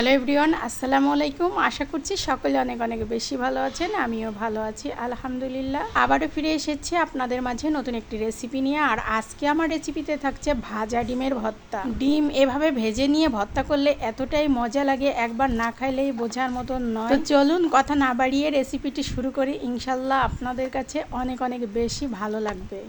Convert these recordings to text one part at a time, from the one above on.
Hello everyone, আসসালামু আলাইকুম। আশা করছি সকলে অনেক অনেক বেশি ভালো আছেন, আমিও ভালো আছি, আলহামদুলিল্লাহ। আবারও ফিরে এসেছি আপনাদের মাঝে নতুন একটি রেসিপি নিয়ে, আর আজকে আমার রেসিপিতে থাকছে ভাজা ডিমের ভর্তা। ডিম এভাবে ভেজে নিয়ে ভর্তা করলে এতটাই মজা লাগে, একবার না খাইলেই বোঝার মতন নয়। চলুন কথা না বাড়িয়ে রেসিপিটি শুরু করি, ইনশাল্লাহ আপনাদের কাছে অনেক অনেক বেশি ভালো লাগবে।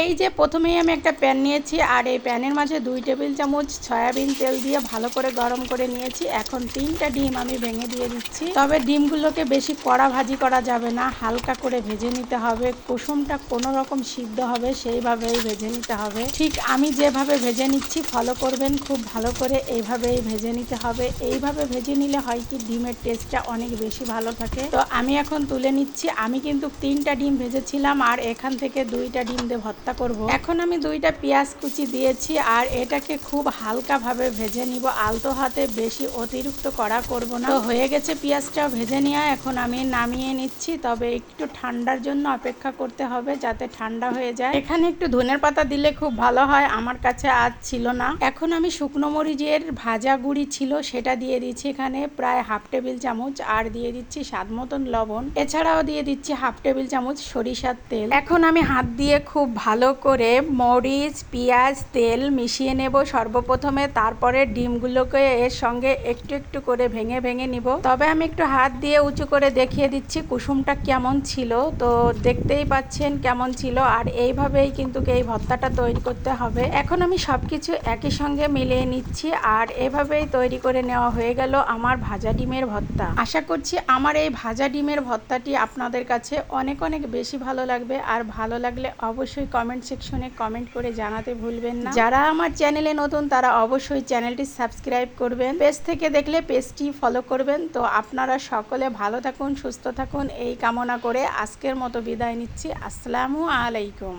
এই যে প্রথমেই আমি একটা প্যান নিয়েছি, আর এই প্যানের মাঝে দুই টেবিল চামচ সয়াবিন তেল দিয়ে ভালো করে গরম করে নিয়েছি। এখন তিনটা ডিম আমি ভেঙে দিয়ে দিচ্ছি। তবে ডিমগুলোকে বেশি কড়া ভাজি করা যাবে না, হালকা করে ভেজে নিতে হবে। কুসুমটা কোনো রকম সিদ্ধ হবে, সেইভাবেই ভেজে নিতে হবে। ঠিক আমি যেভাবে ভেজে নিচ্ছি, ফলো করবেন, খুব ভালো করে এইভাবেই ভেজে নিতে হবে। এইভাবে ভেজে নিলে হয় কি, ডিমের টেস্টটা অনেক বেশি ভালো থাকে। তো আমি এখন তুলে নিচ্ছি। আমি কিন্তু তিনটা ডিম ভেজেছিলাম, আর এখান থেকে দুইটা ডিম দিয়ে ভর্তা করব। এখন আমি দুইটা পেঁয়াজ কুচি দিয়েছি আর এটাকে খুব হালকাভাবে ভেজে নিব। আলতো হাতে বেশি অতিরিক্ত কড়া করব না। তো হয়ে গেছে পেঁয়াজটা ভেজে নেওয়া। এখন আমি নামিয়ে নিচ্ছি। তবে একটু ঠান্ডার জন্য অপেক্ষা করতে হবে যাতে ঠান্ডা হয়ে যায়। এখানে একটু ধনের পাতা দিলে খুব ভালো হয়। আমার কাছে আজ ছিল না। এখন আমি শুকনো মরিচের ভাজা গুঁড়ি ছিল সেটা দিয়ে দিচ্ছি এখানে প্রায় হাফ টেবিল চামচ আর দিয়ে দিচ্ছি স্বাদ মতন লবণ। এছাড়াও দিয়ে দিচ্ছি হাফ টেবিল চামচ সরিষার তেল। এখন আমি হাত দিয়ে খুব ভালো করে মরিচ, পেঁয়াজ, তেল মিশিয়ে নেব সর্বপ্রথমে, তারপরে ডিমগুলোকে এর সঙ্গে একটু একটু করে ভেঙে ভেঙে নিব। তবে আমি একটু হাত দিয়ে উঁচু করে দেখিয়ে দিচ্ছি কুসুমটা কেমন ছিল। তো দেখতেই পাচ্ছেন কেমন ছিল, আর এইভাবেই কিন্তু এই ভর্তাটা তৈরি করতে হবে। এখন আমি সব কিছু একই সঙ্গে মিলিয়ে নিচ্ছি, আর এভাবেই তৈরি করে নেওয়া হয়ে গেল আমার ভাজা ডিমের ভর্তা। আশা করছি আমার এই ভাজা ডিমের ভর্তাটি আপনাদের কাছে অনেক অনেক বেশি ভালো লাগবে, আর ভালো লাগলে অবশ্যই কমেন্ট সেকশনে কমেন্ট করে জানাতে ভুলবেন না। যারা আমার চ্যানেলে নতুন, তারা অবশ্যই চ্যানেলটি সাবস্ক্রাইব করবেন। পেজ থেকে দেখলে পেজটি ফলো করবেন। তো আপনারা সকলে ভালো থাকুন, সুস্থ থাকুন। এই কামনা করে আজকের মতো বিদায় নিচ্ছি। আসসালামু আলাইকুম।